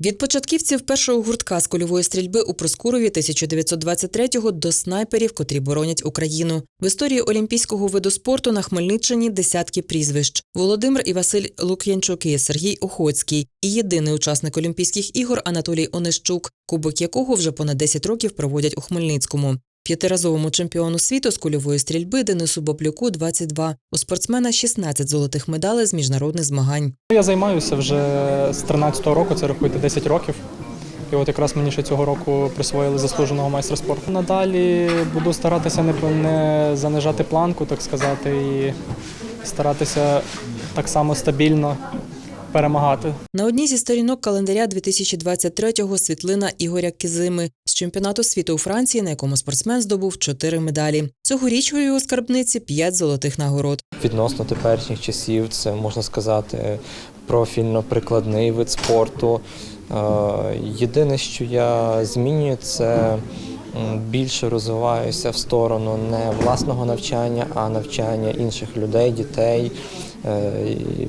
Від початківців першого гуртка з кульової стрільби у Проскурові 1923-го до снайперів, котрі боронять Україну. В історії олімпійського виду спорту на Хмельниччині десятки прізвищ: Володимир і Василь Лук'янчуки, Сергій Охоцький і єдиний учасник Олімпійських ігор Анатолій Онищук, кубок якого вже понад 10 років проводять у Хмельницькому. П'ятиразовому чемпіону світу з кульової стрільби Денису Боблюку 22. У спортсмена 16 золотих медалей з міжнародних змагань. Я займаюся вже з 13-го року, це рахуйте 10 років. І от якраз мені ще цього року присвоїли заслуженого майстра спорту. Надалі буду старатися не, не занижати планку, так сказати, і старатися так само стабільно перемагати. На одній зі сторінок календаря 2023-го світлина Ігоря Кізими з чемпіонату світу у Франції, на якому спортсмен здобув чотири медалі. Цьогоріч у його скарбниці п'ять золотих нагород. Відносно теперішніх часів, це можна сказати профільно-прикладний вид спорту. Е, Єдине, що я змінюю, це більше розвиваюся в сторону не власного навчання, а навчання інших людей, дітей е,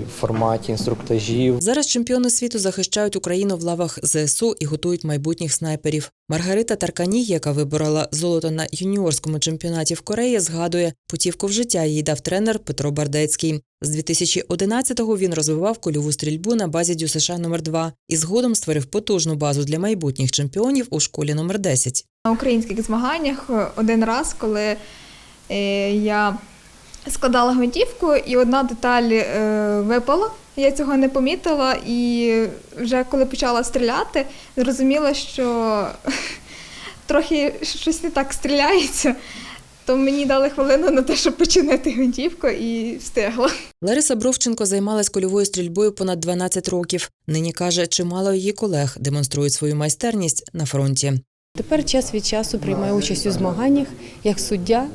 в форматі інструктажів. Зараз чемпіони світу захищають Україну в лавах ЗСУ і готують майбутніх снайперів. Маргарита Тарканій, яка виборола золото на юніорському чемпіонаті в Кореї, згадує, путівку в життя їй дав тренер Петро Бардецький. З 2011-го він розвивав кульову стрільбу на базі ДЮСШ номер 2 і згодом створив потужну базу для майбутніх чемпіонів у школі номер 10. На українських змаганнях е, один раз, коли е, я складала гвинтівку, і одна деталь е, випала. Я цього не помітила, і вже коли почала стріляти, зрозуміла, що трохи щось не так стріляється. То мені дали хвилину на те, щоб починити гвинтівку, і встигла. Лариса Бровченко займалась кульовою стрільбою понад 12 років. Нині каже, чимало її колег демонструють свою майстерність на фронті. Тепер час від часу приймаю участь у змаганнях як суддя.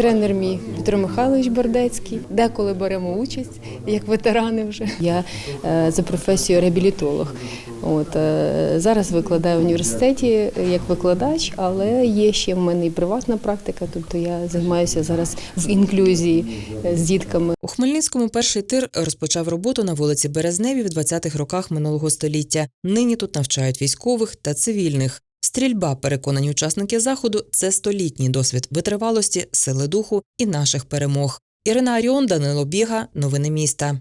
Е, Тренер мій Петро Михайлович Бордецький. Деколи беремо участь як ветерани вже. Я е, за професією реабілітолог. От е, зараз викладаю в університеті як викладач, але є ще в мене і приватна практика. Тобто я займаюся зараз в інклюзії е, з дітками. У Хмельницькому перший тир розпочав роботу на вулиці Березневі в 20-х роках минулого століття. Нині тут навчають військових та цивільних. Стрільба, переконані учасники заходу, це столітній досвід витривалості, сили духу і наших перемог. Ірина Аріон, Данило Біга, новини міста.